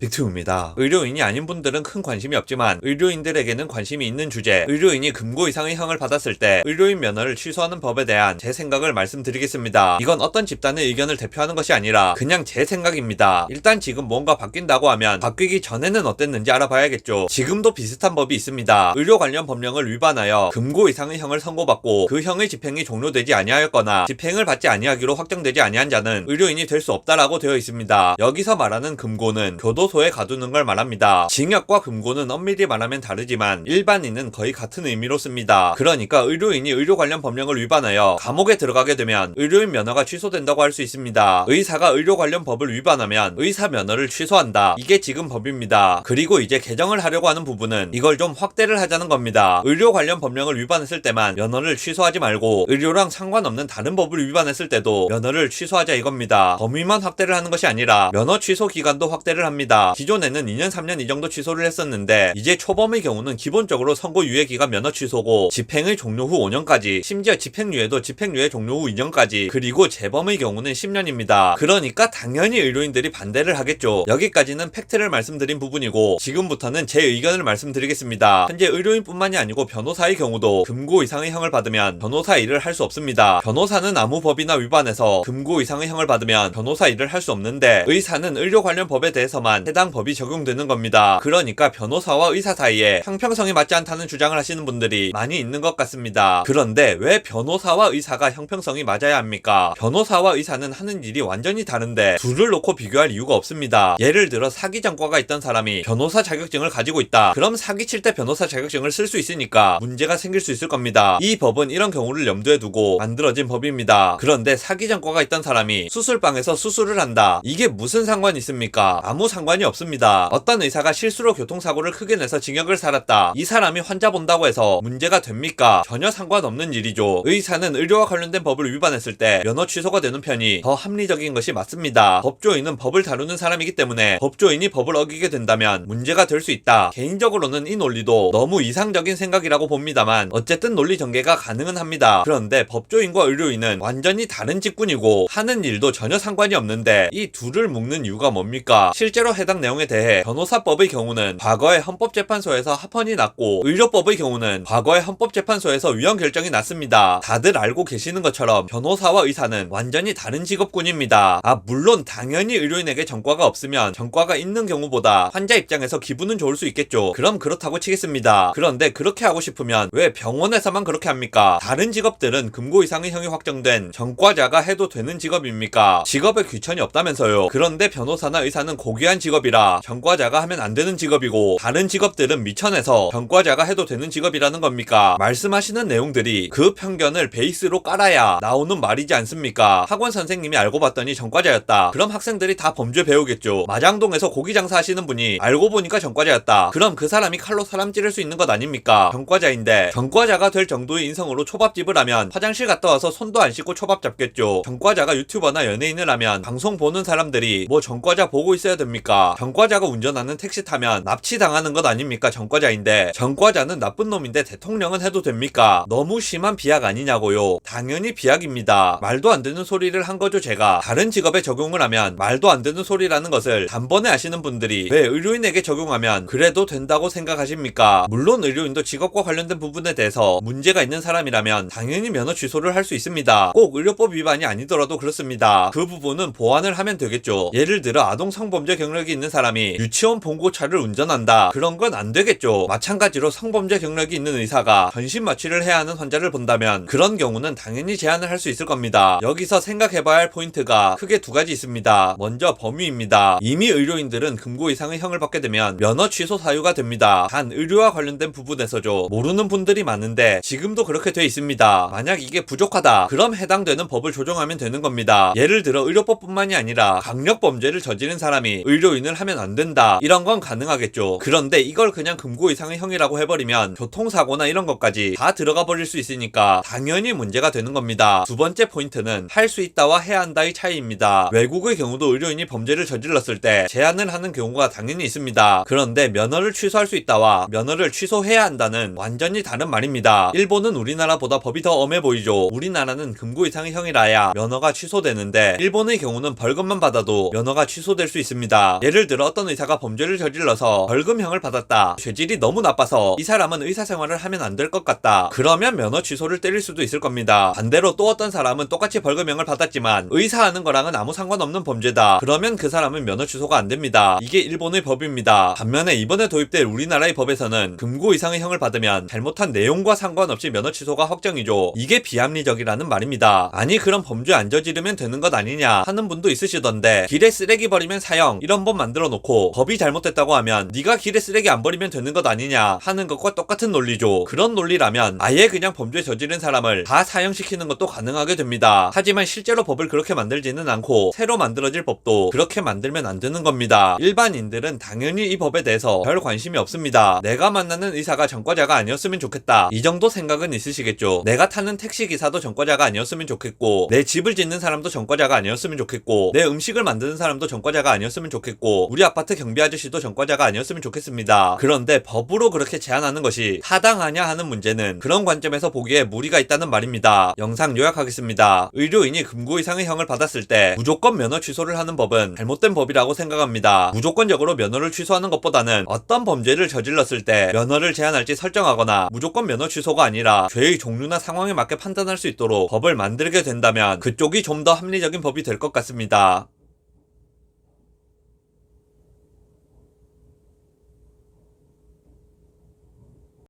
빅투입니다. 의료인이 아닌 분들은 큰 관심이 없지만 의료인들에게는 관심이 있는 주제 의료인이 금고 이상의 형을 받았을 때 의료인 면허를 취소하는 법에 대한 제 생각을 말씀드리겠습니다. 이건 어떤 집단의 의견을 대표하는 것이 아니라 그냥 제 생각입니다. 일단 지금 뭔가 바뀐다고 하면 바뀌기 전에는 어땠는지 알아봐야겠죠. 지금도 비슷한 법이 있습니다. 의료 관련 법령을 위반하여 금고 이상의 형을 선고받고 그 형의 집행이 종료되지 아니하였거나 집행을 받지 아니하기로 확정되지 아니한 자는 의료인이 될 수 없다라고 되어 있습니다. 여기서 말하는 금고는 교도 소에 가두는 걸 말합니다. 징역과 금고는 엄밀히 말하면 다르지만 일반인은 거의 같은 의미로 씁니다. 그러니까 의료인이 의료 관련 법령을 위반하여 감옥에 들어가게 되면 의료인 면허가 취소된다고 할 수 있습니다. 의사가 의료 관련 법을 위반하면 의사 면허를 취소한다. 이게 지금 법입니다. 그리고 이제 개정을 하려고 하는 부분은 이걸 좀 확대를 하자는 겁니다. 의료 관련 법령을 위반했을 때만 면허를 취소하지 말고 의료랑 상관없는 다른 법을 위반했을 때도 면허를 취소하자 이겁니다. 범위만 확대를 하는 것이 아니라 면허 취소 기간도 확대를 합니다. 기존에는 2년 3년 이 정도 취소를 했었는데 이제 초범의 경우는 기본적으로 선고 유예 기간 면허 취소고 집행의 종료 후 5년까지 심지어 집행유예도 집행유예 종료 후 2년까지 그리고 재범의 경우는 10년입니다. 그러니까 당연히 의료인들이 반대를 하겠죠. 여기까지는 팩트를 말씀드린 부분이고 지금부터는 제 의견을 말씀드리겠습니다. 현재 의료인뿐만이 아니고 변호사의 경우도 금고 이상의 형을 받으면 변호사 일을 할 수 없습니다. 변호사는 아무 법이나 위반해서 금고 이상의 형을 받으면 변호사 일을 할 수 없는데 의사는 의료 관련 법에 대해서만 해당 법이 적용되는 겁니다. 그러니까 변호사와 의사 사이에 형평성이 맞지 않다는 주장을 하시는 분들이 많이 있는 것 같습니다. 그런데 왜 변호사와 의사가 형평성이 맞아야 합니까? 변호사와 의사는 하는 일이 완전히 다른데 둘을 놓고 비교할 이유가 없습니다. 예를 들어 사기 전과가 있던 사람이 변호사 자격증을 가지고 있다. 그럼 사기칠 때 변호사 자격증을 쓸 수 있으니까 문제가 생길 수 있을 겁니다. 이 법은 이런 경우를 염두에 두고 만들어진 법입니다. 그런데 사기 전과가 있던 사람이 수술방에서 수술을 한다. 이게 무슨 상관이 있습니까? 아무 상관 이 없습니다. 어떤 의사가 실수로 교통사고를 크게 내서 징역을 살았다. 이 사람이 환자 본다고 해서 문제가 됩니까? 전혀 상관없는 일이죠. 의사는 의료와 관련된 법을 위반했을 때 면허 취소가 되는 편이 더 합리적인 것이 맞습니다. 법조인은 법을 다루는 사람이기 때문에 법조인이 법을 어기게 된다면 문제가 될 수 있다. 개인적으로는 이 논리도 너무 이상적인 생각이라고 봅니다만 어쨌든 논리 전개가 가능은 합니다. 그런데 법조인과 의료인은 완전히 다른 직군이고 하는 일도 전혀 상관이 없는데 이 둘을 묶는 이유가 뭡니까? 실제로 해당 내용에 대해 변호사법의 경우는 과거에 헌법재판소에서 합헌이 났고 의료법의 경우는 과거에 헌법재판소에서 위헌 결정이 났습니다. 다들 알고 계시는 것처럼 변호사와 의사는 완전히 다른 직업군입니다. 아 물론 당연히 의료인에게 전과가 없으면 전과가 있는 경우보다 환자 입장에서 기분은 좋을 수 있겠죠. 그럼 그렇다고 치겠습니다. 그런데 그렇게 하고 싶으면 왜 병원에서만 그렇게 합니까? 다른 직업들은 금고 이상의 형이 확정된 전과자가 해도 되는 직업입니까? 직업에 귀천이 없다면서요. 그런데 변호사나 의사는 고귀한 직업이라 전과자가 하면 안 되는 직업이고 다른 직업들은 미천해서 전과자가 해도 되는 직업이라는 겁니까? 말씀하시는 내용들이 그 편견을 베이스로 깔아야 나오는 말이지 않습니까? 학원 선생님이 알고 봤더니 전과자였다. 그럼 학생들이 다 범죄 배우겠죠. 마장동에서 고기 장사 하시는 분이 알고 보니까 전과자였다. 그럼 그 사람이 칼로 사람 찌를 수 있는 것 아닙니까? 전과자인데 전과자가 될 정도의 인성으로 초밥집을 하면 화장실 갔다 와서 손도 안 씻고 초밥 잡겠죠. 전과자가 유튜버나 연예인을 하면 방송 보는 사람들이 뭐 전과자 보고 있어야 됩니까? 전과자가 운전하는 택시 타면 납치 당하는 것 아닙니까? 전과자인데 전과자는 나쁜 놈인데 대통령은 해도 됩니까? 너무 심한 비약 아니냐고요. 당연히 비약입니다. 말도 안 되는 소리를 한 거죠 제가. 다른 직업에 적용을 하면 말도 안 되는 소리라는 것을 단번에 아시는 분들이 왜 의료인에게 적용하면 그래도 된다고 생각하십니까? 물론 의료인도 직업과 관련된 부분에 대해서 문제가 있는 사람이라면 당연히 면허 취소를 할 수 있습니다. 꼭 의료법 위반이 아니더라도 그렇습니다. 그 부분은 보완을 하면 되겠죠. 예를 들어 아동 성범죄 경력이 있는 사람이 유치원 봉고차를 운전한다. 그런 건 안 되겠죠. 마찬가지로 성범죄 경력이 있는 의사가 전신 마취를 해야 하는 환자를 본다면 그런 경우는 당연히 제한을 할 수 있을 겁니다. 여기서 생각해봐야 할 포인트가 크게 두 가지 있습니다. 먼저 범위입니다. 이미 의료인들은 금고 이상의 형을 받게 되면 면허 취소 사유가 됩니다. 단 의료와 관련된 부분에서죠. 모르는 분들이 많은데 지금도 그렇게 돼 있습니다. 만약 이게 부족하다. 그럼 해당되는 법을 조정하면 되는 겁니다. 예를 들어 의료법뿐만이 아니라 강력 범죄를 저지른 사람이 의료 인을 하면 안 된다. 이런 건 가능하겠죠. 그런데 이걸 그냥 금고 이상의 형이라고 해버리면 교통사고나 이런 것까지 다 들어가 버릴 수 있으니까 당연히 문제가 되는 겁니다. 두 번째 포인트는 할 수 있다와 해야 한다의 차이입니다. 외국의 경우도 의료인이 범죄를 저질렀을 때 제한을 하는 경우가 당연히 있습니다. 그런데 면허를 취소할 수 있다와 면허를 취소해야 한다는 완전히 다른 말입니다. 일본은 우리나라보다 법이 더 엄해 보이죠. 우리나라는 금고 이상의 형이라야 면허가 취소되는데 일본의 경우는 벌금만 받아도 면허가 취소될 수 있습니다. 예를 들어 어떤 의사가 범죄를 저질러서 벌금형을 받았다. 죄질이 너무 나빠서 이 사람은 의사 생활을 하면 안 될 것 같다. 그러면 면허 취소를 때릴 수도 있을 겁니다. 반대로 또 어떤 사람은 똑같이 벌금형을 받았지만 의사하는 거랑은 아무 상관없는 범죄다. 그러면 그 사람은 면허 취소가 안 됩니다. 이게 일본의 법입니다. 반면에 이번에 도입될 우리나라의 법에서는 금고 이상의 형을 받으면 잘못한 내용과 상관없이 면허 취소가 확정이죠. 이게 비합리적이라는 말입니다. 아니 그럼 범죄 안 저지르면 되는 것 아니냐 하는 분도 있으시던데 길에 쓰레기 버리면 사형 이런 법 만들어 놓고 법이 잘못됐다고 하면 네가 길에 쓰레기 안 버리면 되는 것 아니냐 하는 것과 똑같은 논리죠. 그런 논리라면 아예 그냥 범죄 저지른 사람을 다 사형시키는 것도 가능하게 됩니다. 하지만 실제로 법을 그렇게 만들지는 않고 새로 만들어질 법도 그렇게 만들면 안 되는 겁니다. 일반인들은 당연히 이 법에 대해서 별 관심이 없습니다. 내가 만나는 의사가 전과자가 아니었으면 좋겠다. 이 정도 생각은 있으시겠죠. 내가 타는 택시 기사도 전과자가 아니었으면 좋겠고 내 집을 짓는 사람도 전과자가 아니었으면 좋겠고 내 음식을 만드는 사람도 전과자가 아니었으면 좋겠 고 우리 아파트 경비 아저씨도 전과자가 아니었으면 좋겠습니다. 그런데 법으로 그렇게 제한하는 것이 타당하냐 하는 문제는 그런 관점에서 보기에 무리가 있다는 말입니다. 영상 요약하겠습니다. 의료인이 금고 이상의 형을 받았을 때 무조건 면허 취소를 하는 법은 잘못된 법이라고 생각합니다. 무조건적으로 면허를 취소하는 것보다는 어떤 범죄를 저질렀을 때 면허를 제한할지 설정하거나 무조건 면허 취소가 아니라 죄의 종류나 상황에 맞게 판단할 수 있도록 법을 만들게 된다면 그쪽이 좀 더 합리적인 법이 될 것 같습니다.